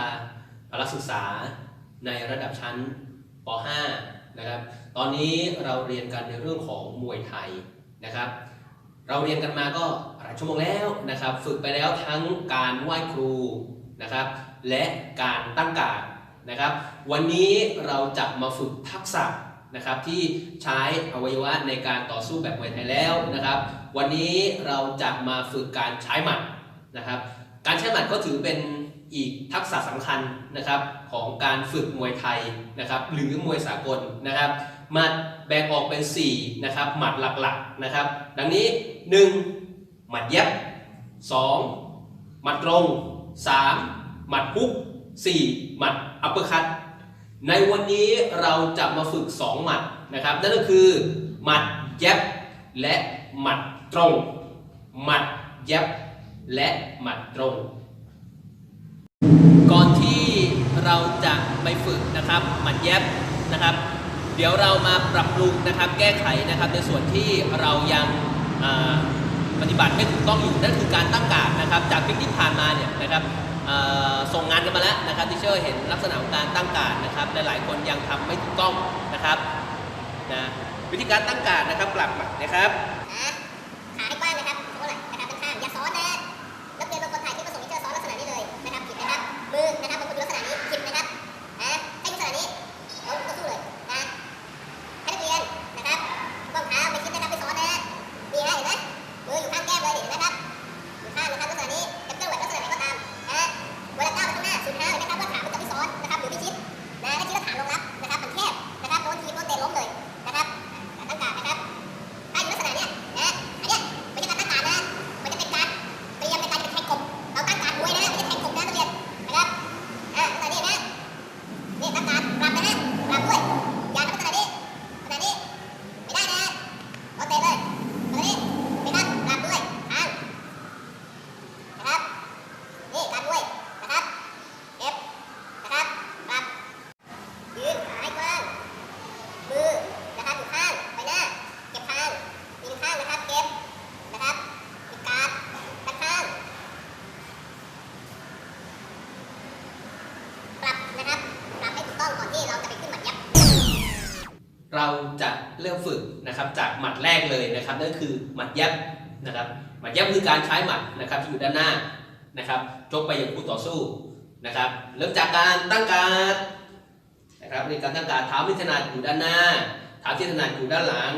าพละศึกษาในระดับชั้นป .5 นะครับ ตอนนี้เราเรียนกันในเรื่องของมวยไทยนะครับ เราเรียนกันมาก็หลายชั่วโมงแล้วนะครับ ฝึกไปแล้วทั้งการไหว้ครูนะครับ และการตั้งการนะครับ วันนี้เราจะมาฝึกทักษะนะครับที่ใช้อวัยวะในการต่อสู้แบบมวยไทยแล้วนะครับ วันนี้เราจะมาฝึกการใช้หมัดนะครับ การใช้หมัดก็ถือเป็น อีกทักษะสำคัญนะครับของการฝึกมวยไทยนะครับหรือมวยสากลนะครับหมัดแบ่งออกเป็น4นะครับหมัดหลักๆนะครับดังนี้ 1. หมัดเย็บ 2. หมัดตรง 3. หมัดฮุก 4. หมัดอัปเปอร์คัตในวันนี้เราจะมาฝึก 2 หมัดนะครับนั่นก็คือหมัดเย็บและหมัดตรง หมัดเย็บและหมัดตรง ก่อนที่เราจะไปฝึกนะครับหมัดเย็บนะครับ เดี๋ยวเรามาปรับปรุงนะครับ แก้ไขนะครับ ในส่วนที่เรายังปฏิบัติไม่ถูกต้องอยู่นั่นคือการตั้งการดนะครับ จากคลิปที่ผ่านมาเนี่ยนะครับส่งงานกันมาแล้วนะครับที่เชอร์เห็นลักษณะของการตั้งการดนะครับหลายๆคนยังทำไม่ถูกต้องนะครับนะวิธีการตั้งการดนะครับกลับมานะครับ นะครับจากหมัดแรกเลยนะครับนั่นคือหมัดยับนะครับหมัดยับคือการใช้หมัดนะครับที่อยู่ด้านหน้านะครับจกไปยังคู่ต่อสู้นะครับเริ่มจากการตั้งการนะครับในการตั้งการเท้าที่ถนัดอยู่ด้านหน้าเท้าที่ถนัดอยู่ด้านหลัง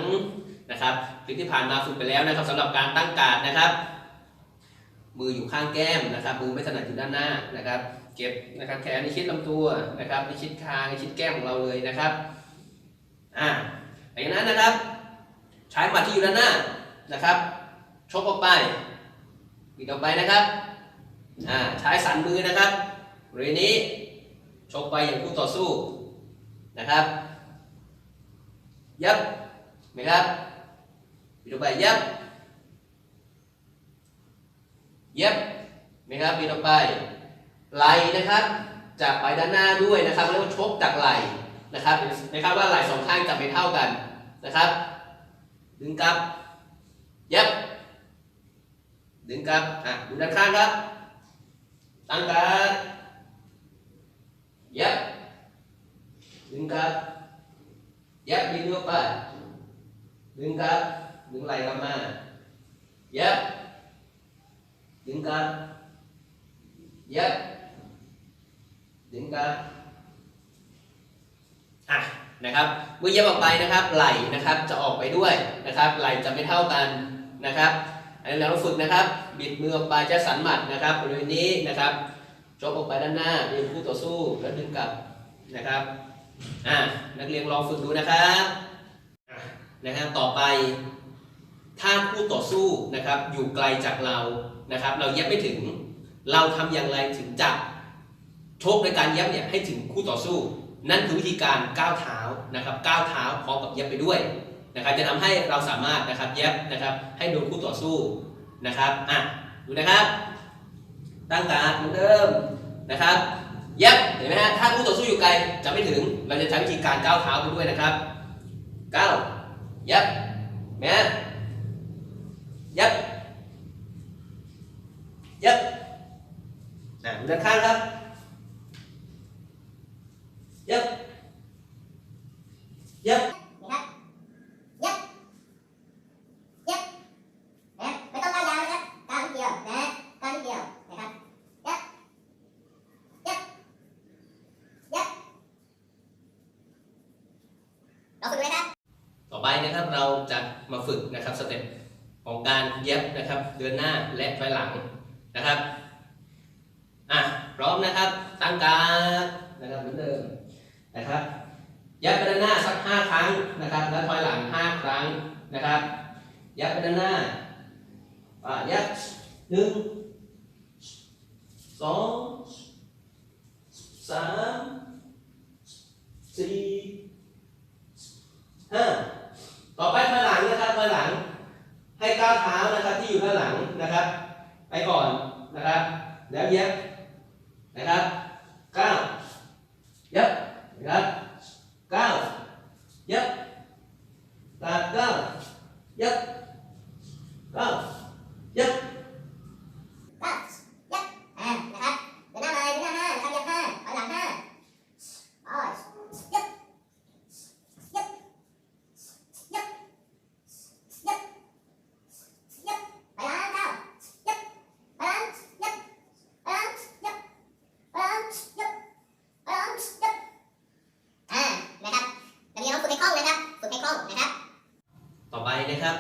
นะครับคลิปที่ผ่านมาฝึกไปแล้วนะครับสำหรับการตั้งการนะครับมืออยู่ข้างแก้มนะครับ มือไม่ถนัดอยู่ด้านหน้านะครับ เก็บนะครับแขนในชิดลำตัวนะครับในชิดคางในชิดแก้มของเราเลยนะครับ อ่าหลังจากนั้นนะครับ ใช้หมัดที่อยู่ด้านหน้านะครับ ชกออกไปบิดออกไปนะครับอ่าใช้สันมือนะครับบริเวณนี้ชกไปอย่างคู่ต่อสู้นะครับ ยับนะครับบิดออกไปยับยับนะครับบิดออกไปไหลนะครับจากไปด้านหน้าด้วยนะครับเรียกว่าชกจากไหลนะครับนะครับว่าไหลสองข้างจะไม่เท่ากันนะครับ ดึงกลับยับดึงกลับอะดูด้านข้างครับตั้งการยับดึ นะครับเมื่อเย็บออกไปนะครับไหล่นะครับจะออกไปด้วยนะครับไหล่จะไม่เท่ากันนะครับอันนี้เราฝึกนะครับ บิดมือออกไปจะสันหมัดนะครับบริเวณนี้นะครับจกออกไปด้านหน้าเรียนคู่ต่อสู้แล้วดึงกลับนะครับอะนักเรียนลองฝึกดูนะครับนะครับต่อไป ถ้าคู่ต่อสู้นะครับอยู่ไกลจากเรานะครับ เราเย็บไม่ถึง เราทำอย่างไรถึงจะชกในการเย็บเนี่ยให้ถึงคู่ต่อสู้ นั่นคือวิธีการก้าวเท้านะครับก้าวเท้าพร้อมกับเย็บไปด้วยนะครับ จะทำให้เราสามารถนะครับเย็บนะครับ ให้โดนคู่ต่อสู้นะครับอะดูนะครับ ตั้งการเหมือนเดิมนะครับ เย็บเห็นไหมฮะถ้าคู่ต่อสู้อยู่ไกลจะไม่ถึงเราจะใช้วิธีการก้าวเท้าไปด้วยนะครับก้าวเย็บเห็นไหมฮะเย็บเย็บด้านข้างครับยับ นะครับยับยับนะครับไม่ต้องก้าวยาวนะครับก้าวนิดเดียวนะฮะก้าวนิดเดียวนะครับยับยับยับเราฝึกดูนะครับ ต่อไปนะครับเราจะมา ฝึกนะครับสเต็ปของการเย็บนะครับเดินหน้าและถอยหลังนะครับอะพร้อมนะครับตั้งการนะครับเหมือนเดิมนะครับยับไปด้านหน้าสักห้าครั้งนะครับ แล้วถอยหลังห้าครั้งนะครับยับไปด้านหน้าอะยับหนึ่งสองสามสี่ห้า ต่อไปถอยหลังนะครับถอยหลัง ให้ก้าวเท้านะครับที่อยู่ด้านหลังนะครับ ไปก่อนนะครับ แล้วเย็บนะครับก้าวเย็บนะครับก้าวเย็บตาก้าวเย็บก้าวเย็บ ก้าวยับอ่านะครับเดินหน้าเลยเดินหน้าห้านะครับยับห้าถอยหลังห้าอ๋อยับยับยับยับยับไปหลังก้าวยับไปหลังยับไปหลังยับไปหลังยับไปหลังยับอ่านะครับเดี๋ยวนี้เราฝึกให้คล่องนะครับฝึกให้คล่องนะครับ ต่อไปนะครับ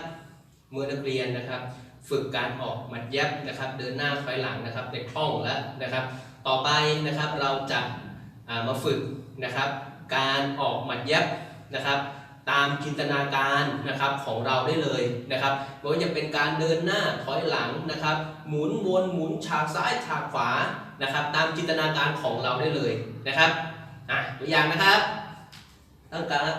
เมื่อนักเรียนนะครับ ฝึกการออกหมัดเย็บนะครับ เดินหน้าถอยหลังนะครับได้คล่องแล้วนะครับ ต่อไปนะครับเราจะามาฝึกนะครับ การออกหมัดเย็บนะครับตามจินตนาการนะครับของเราได้เลยนะครับไม่ว่าจะเป็นการเดินหน้าถอยหลังนะครับ หมุนวนหมุนฉากซ้ายฉากขวานะครับ ตามจินตนาการของเราได้เลยนะครับอะตัวอย่างนะครับตั้งการ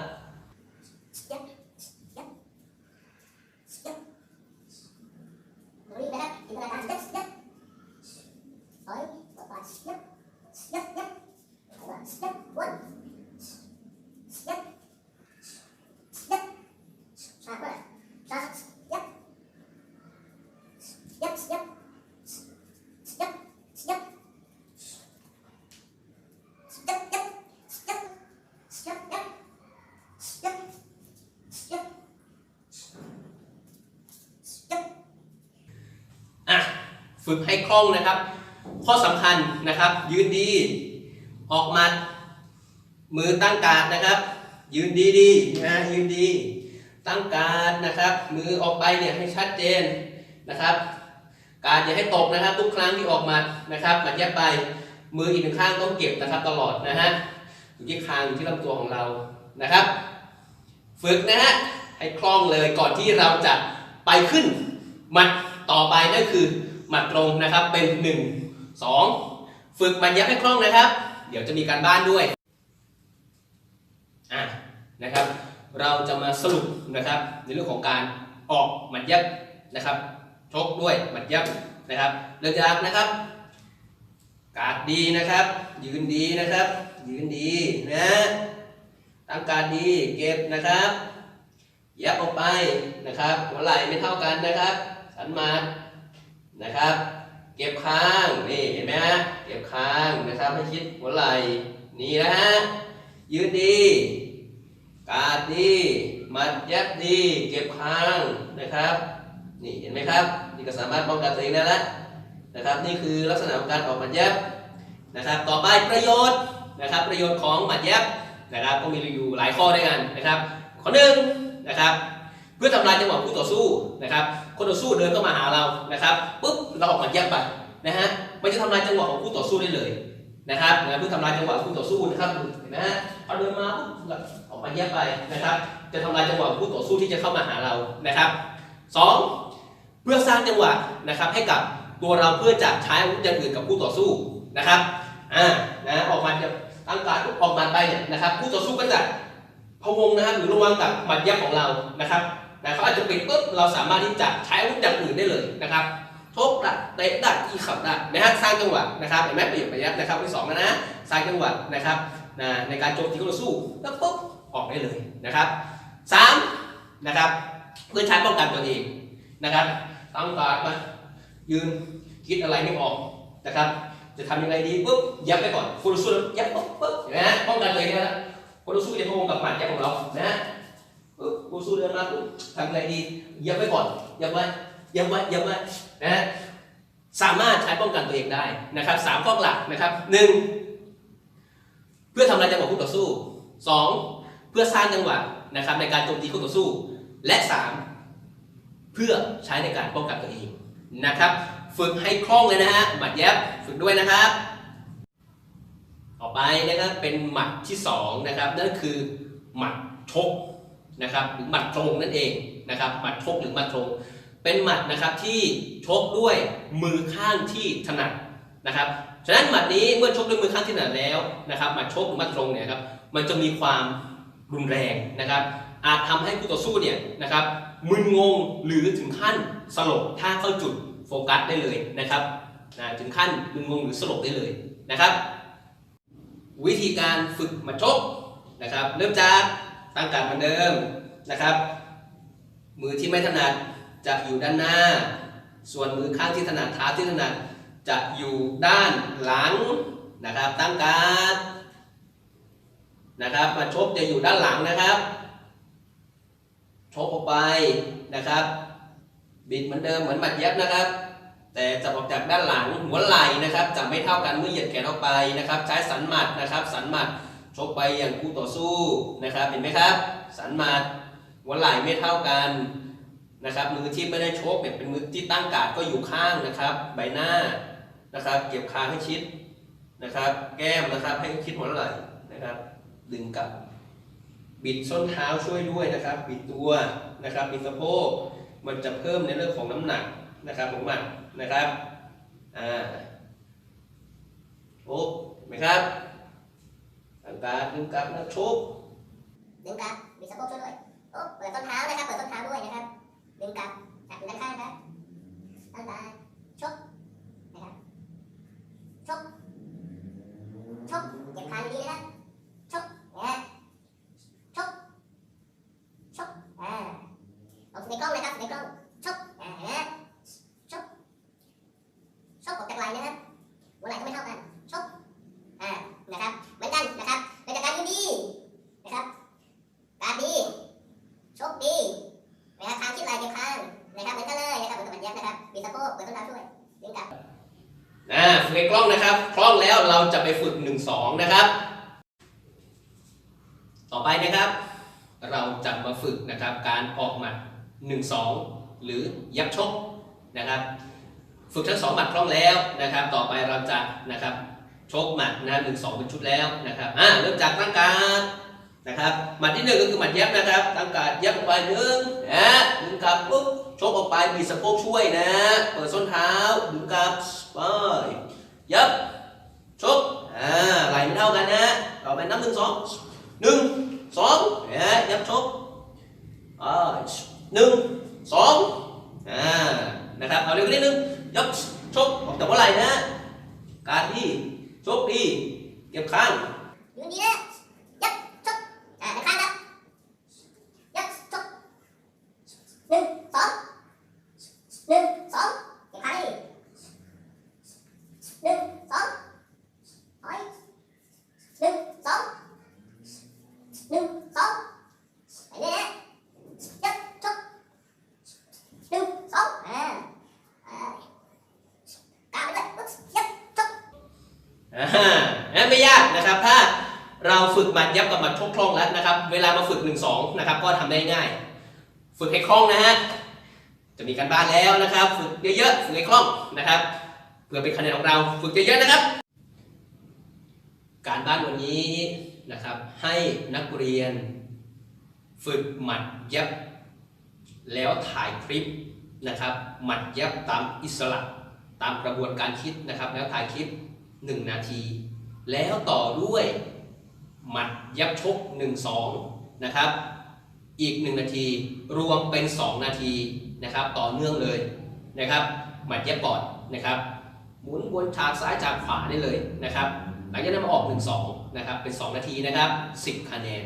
ฝึกให้คล่องนะครับ ข้อสำคัญนะครับ ยืนดี ออกมัด มือตั้งการนะครับ ยืนดีดีๆนะยืนดี ตั้งการนะครับ มือออกไปเนี่ยให้ชัดเจนนะครับ การอย่าให้ตกนะครับ ทุกครั้งที่ออกมัดนะครับหมัดแยบไป มืออีกหนึ่งข้างต้องเก็บนะครับ ตลอดนะฮะอยู่ที่คางอยู่ที่ลำตัวของเรานะครับ ฝึกนะฮะให้คล่องเลยก่อนที่เราจะไปขึ้นหมัดต่อไปนั่นคือ หมัดตรงนะครับเป็น 1 2 ฝึกหมัดยับให้คล่องนะครับ เดี๋ยวจะมีการบ้านด้วยอะนะครับ เราจะมาสรุปนะครับ ในเรื่องของการออกหมัดยับนะครับชกด้วยหมัดยับนะครับเริ่มจากนะครับ กาดดีนะครับ ยืนดีนะครับ ยืนดีนะตั้งการดีเก็บนะครับยับออกไปนะครับหัวไหล่ไม่เท่ากันนะครับ สันมา นะครับ เก็บค้างนี่เห็นไหมฮะเก็บค้างนะครับให้ชิดหัวไหล่นี่นะฮะยืนดีกาดดีมัดยับดีเก็บค้างนะครับนี่เห็นไหมครับนี่ก็สามารถป้องกันตัวเองได้แล้วนะครับ นี่คือลักษณะของการออกหมัดยับนะครับ ต่อไปประโยชน์นะครับ ประโยชน์ของหมัดยับนะครับก็มีอยู่หลายข้อด้วยกันนะครับ ข้อหนึ่งนะครับ เพื่อทำลายจังหวะคู่ต่อสู้นะครับ คนต่อสู้เดินเข้ามาหาเรานะครับปุ๊บเราออกหมาแยบไปนะฮะมันจะทำลายจังหวะของคู่ต่อสู้ได้เลยนะครับนะเพื่อทำลายจังหวะคู่ต่อสู้นะครับเห็นไหมฮะพอเดินมาปุ๊บออกมาแยบไปนะครับ จะทำลายจังหวะคู่ต่อสู้ที่จะเข้ามาหาเรานะครับสองเพื่อสร้างจังหวะนะครับให้กับตัวเราเพื่อจะใช้อาวุธอย่างอื่นกับคู่ต่อสู้นะครับอ่านะออกมาจะตั้งการปุ๊บออกมาไปเนี่ยนะครับคู่ต่อสู้ก็จะพะวงนะครับหรือระวังกับหมัดยับของเรานะครับ นะเขาอาจจะปิดปุ๊บเราสามารถที่จะใช้อาวุธอย่างอื่นได้เลยนะครับชกได้เตะได้อีขับได้นะฮะสร้างจังหวะนะครับเห็นไหมประโยชน์ประยัดนะครับที่สองนะนะสร้างจังหวะนะครับนะในการโจมตีคู่ต่อสู้แล้วปุ๊บออกได้เลยนะครับสามนะครับเพื่อใช้ป้องกันตัวเองนะครับตั้งการมายืนคิดอะไรไม่ออกนะครับ จะทำยังไงดีปุ๊บยับไปก่อนฟูรุสุยับปุ๊บปุ๊บเห็นไหมฮะป้องกันตัวเองนะฟูรุสุจะพะวงกับหมัดยับของเรานะ ฮะปุ๊บฟูรุสุเดินมาปุ๊บทำไงดียับไปก่อนยับไว้ยับไว้ยับไว้นะฮะสามารถใช้ป้องกันตัวเองได้นะครับสามข้อหลักนะครับหนึ่งเพื่อทำลายจังหวะคู่ต่อสู้สองเพื่อสร้างจังหวะนะครับในการโจมตีคู่ต่อสู้ และสามเพื่อใช้ในการป้องกันตัวเองนะครับฝึกให้คล่องเลยนะฮะหมัดแยบฝึกด้วยนะครับต่อไปนะครับเป็นหมัดที่สองนะครับนั่นคือหมัดชก นะครับหรือหมัดตรงนั่นเองนะครับหมัดชกหรือหมัดตรง เป็นหมัดนะครับที่ชกด้วยมือข้างที่ถนัดนะครับฉะนั้นหมัดนี้เมื่อชกด้วยมือข้างที่ถนัดแล้วนะครับหมัดชกหรือหมัดตรงเนี่ยครับมันจะมีความรุนแรงนะครับ อาจทำให้คู่ต่อสู้เนี่ยนะครับมึนงงหรือถึงขั้นสลบถ้าเข้าจุดโฟกัสได้เลยนะครับนะถึงขั้นมึนงงหรือสลบได้เลยนะครับ วิธีการฝึกหมัดชกนะครับ เริ่มจาก ตั้งการเหมือนเดิมนะครับ มือที่ไม่ถนัดจะอยู่ด้านหน้า ส่วนมือข้างที่ถนัดเท้าที่ถนัดจะอยู่ด้านหลังนะครับ ตั้งการนะครับ มาชกจะอยู่ด้านหลังนะครับชกออกไปนะครับ บิดเหมือนเดิมเหมือนหมัดเย็บนะครับ แต่จะออกจากด้านหลังหัวไหล่นะครับจะไม่เท่ากันเมื่อเหยียดแขนออกไปนะครับ ใช้สันหมัดนะครับ สันหมัด ชกไปอย่างคู่ต่อสู้นะครับเห็นไหมครับ สันหมัดหัวไหล่ไม่เท่ากันนะครับมือที่ไม่ได้ชกเนี่ยเป็นมือที่ตั้งกาดก็อยู่ข้างนะครับ ใบหน้านะครับ เก็บคางให้ชิดนะครับ แก้มนะครับให้ชิดหัวไหล่นะครับ ดึงกลับ บิดส้นเท้าช่วยด้วยนะครับ บิดตัวนะครับบิดสะโพกมันจะเพิ่มในเรื่องของน้ำหนักนะครับของมันนะครับอ่าโอ้เห็นไหมครับ ตั้งการดึงกลับนะชกดึงกลับมีสะโพกช่วยด้วยโอ้เปิดต้นเท้านะครับ เปิดต้นเท้าด้วยนะครับ ดึงกลับจับด้านข้างนะครับตั้งตาชกนะครับชกชกเก็บคางดีๆนะครับ จะไปฝึก 1 2 นะครับ ต่อไปนะครับ เราจะมาฝึกนะครับการออกหมัด 1 2 หรือยับชกนะครับ ฝึกทั้งสองหมัดคล่องแล้วนะครับ ต่อไปเราจะนะครับชกหมัดนะหนึ่งสองเป็นชุดแล้วนะครับอ่าเริ่มจากตั้งการนะครับหมัดที่หนึ่งก็คือหมัดย็บนะครับตั้งการย็บออกไปหนึ่งนะดึงกับปุ๊บชกออกไปบีบสะโพกช่วยนะ เปิดส้นเท้าดึงกับไปยับชกอ่าไหล่ไม่เท่ากันนะต่อไปนับ หนึ่งสองหนึ่งสองเอ๊ยับชกอ่าหนึ่งสองอ่านะครับเอาเร็วนิดนึงยับชกออกจากหัวไหล่นะการที่ชกดีเก็บข้าง ยืนดีนะยับชกอ่าด้านข้างครับยับชกหนึ่งสองหนึ่งสองเก็บขาให้หนึ่งสองถอยหนึ่งสองหนึ่งสองไปเนี่ยนะยับชกหนึ่งสองอ่าอ่ากาวไปด้วยปุ๊บยับชก อ่านั่นไม่ยากนะครับ ถ้าเรา ยับกับหมัดชกคล่องแล้วนะครับ เวลามาฝึก 1 2นะครับก็ทำได้ง่าย ฝึกให้คล่องนะฮะจะมีการบ้านแล้วนะครับ ฝึกเยอะๆฝึกให้คล่องนะครับเพื่อเป็นคะแนนของเราฝึกเยอะๆนะครับ การบ้านวันนี้นะครับ ให้นักเรียน ฝึกหมัดยับ แล้วถ่ายคลิปนะครับ หมัดยับตามอิสระตามกระบวนการคิดนะครับ แล้วถ่ายคลิป 1 นาที แล้วต่อด้วย หมัดยับชก1 2นะครับ อีก 1 นาทีรวมเป็น 2 นาทีนะครับ ต่อเนื่องเลยนะครับ หมัดยับก่อนนะครับ หมุนวนฉากซ้ายฉากขวาได้เลยนะครับ หลังจากนั้นมาออก 1 2นะครับเป็น 2 นาทีนะครับ 10 คะแนน